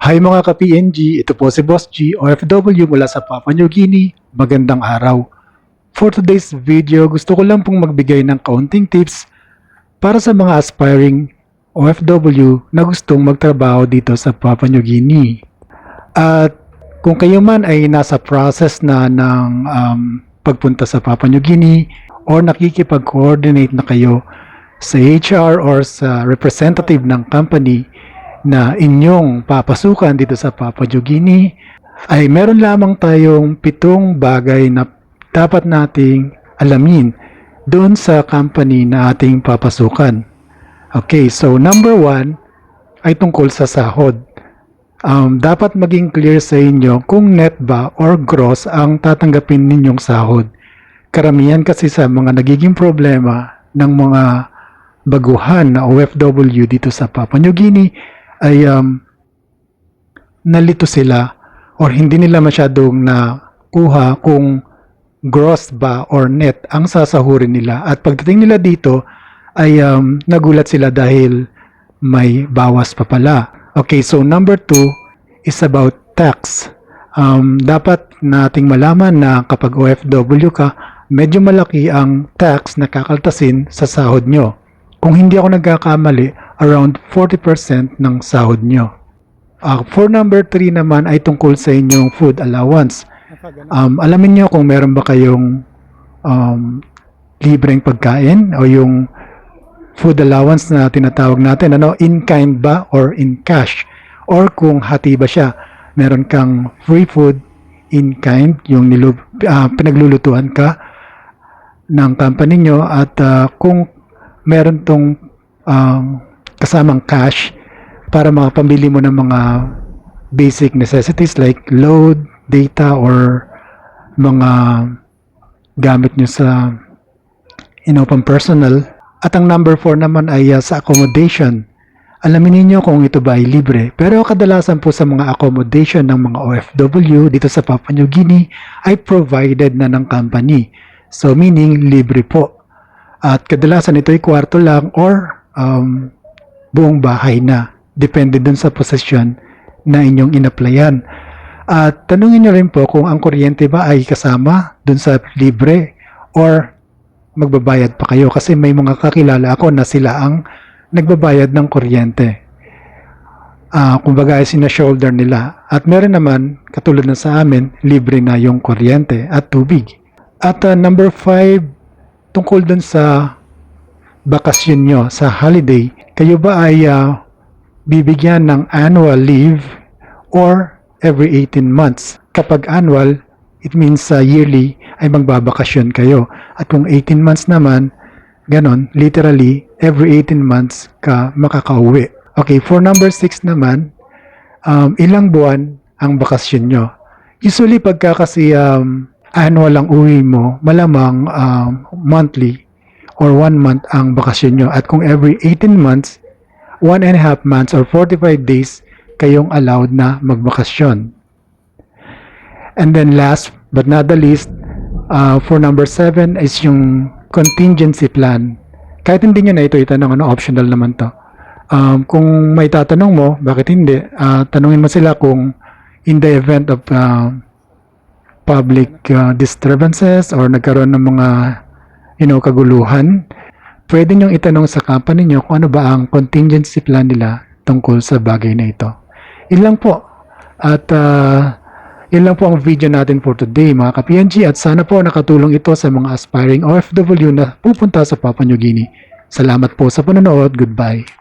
Hi mga ka-PNG, ito po si Boss G, OFW mula sa Papua New Guinea. Magandang araw. For today's video, gusto ko lang pong magbigay ng kaunting tips para sa mga aspiring OFW na gustong magtrabaho dito sa Papua New Guinea. At kung kayo man ay nasa process na ng um, pagpunta sa Papua New Guinea or nakikipag-coordinate na kayo sa HR or sa representative ng company na inyong papasukan dito sa Papua New ay meron lamang tayong pitong bagay na dapat nating alamin doon sa company na ating papasukan. Okay, so number one ay tungkol sa sahod. Um, dapat maging clear sa inyo kung net ba or gross ang tatanggapin ninyong sahod. Karamihan kasi sa mga nagiging problema ng mga baguhan na OFW dito sa Papua New Guinea ay um, nalito sila or hindi nila masyadong nakuha kung gross ba or net ang sasahurin nila. At pagdating nila dito ay um, nagulat sila dahil may bawas pa pala. Okay, so number two is about tax. Um, dapat nating malaman na kapag OFW ka, medyo malaki ang tax na kakaltasin sa sahod nyo. Kung hindi ako nagkakamali, around 40% ng sahod nyo. Uh, for number 3 naman ay tungkol sa inyong food allowance. Um, alamin nyo kung meron ba kayong um, libreng pagkain o yung food allowance na tinatawag natin, ano, in kind ba or in cash? Or kung hati ba siya, meron kang free food in kind, yung nilub, uh, pinaglulutuan ka ng company nyo at uh, kung meron tong um, kasamang cash para makapambili mo ng mga basic necessities like load, data, or mga gamit nyo sa you know, personal. At ang number 4 naman ay uh, sa accommodation. Alamin niyo kung ito ba ay libre. Pero kadalasan po sa mga accommodation ng mga OFW dito sa Papua New Guinea ay provided na ng company. So meaning libre po. At kadalasan ito ay kwarto lang or um, buong bahay na. Depende dun sa posisyon na inyong inaplayan. At tanungin nyo rin po kung ang kuryente ba ay kasama dun sa libre or magbabayad pa kayo kasi may mga kakilala ako na sila ang nagbabayad ng kuryente. Ah, kumbaga ay sina-shoulder nila. At meron naman, katulad na sa amin, libre na yung kuryente at tubig. At ah, number 5, tungkol dun sa bakasyon nyo, sa holiday, kayo ba ay ah, bibigyan ng annual leave or every 18 months? Kapag annual, it means sa yearly ay magbabakasyon kayo. At kung 18 months naman, ganon, literally, every 18 months ka makakauwi. Okay, for number 6 naman, um, ilang buwan ang bakasyon nyo? Usually, pagka kasi um, annual ang uwi mo, malamang um, monthly or one month ang bakasyon nyo. At kung every 18 months, one and a half months or 45 days kayong allowed na magbakasyon. And then last but not the least, uh, for number 7 is yung contingency plan. Kahit hindi nyo na ito itanong, ano, optional naman to. Um, kung may tatanong mo, bakit hindi, uh, tanungin mo sila kung in the event of uh, public uh, disturbances or nagkaroon ng mga you know, kaguluhan, pwede nyo itanong sa company nyo kung ano ba ang contingency plan nila tungkol sa bagay na ito. Ilang po. At uh, ilang po ang video natin for today mga ka-PNG at sana po nakatulong ito sa mga aspiring OFW na pupunta sa Papua New Guinea. Salamat po sa panonood. Goodbye.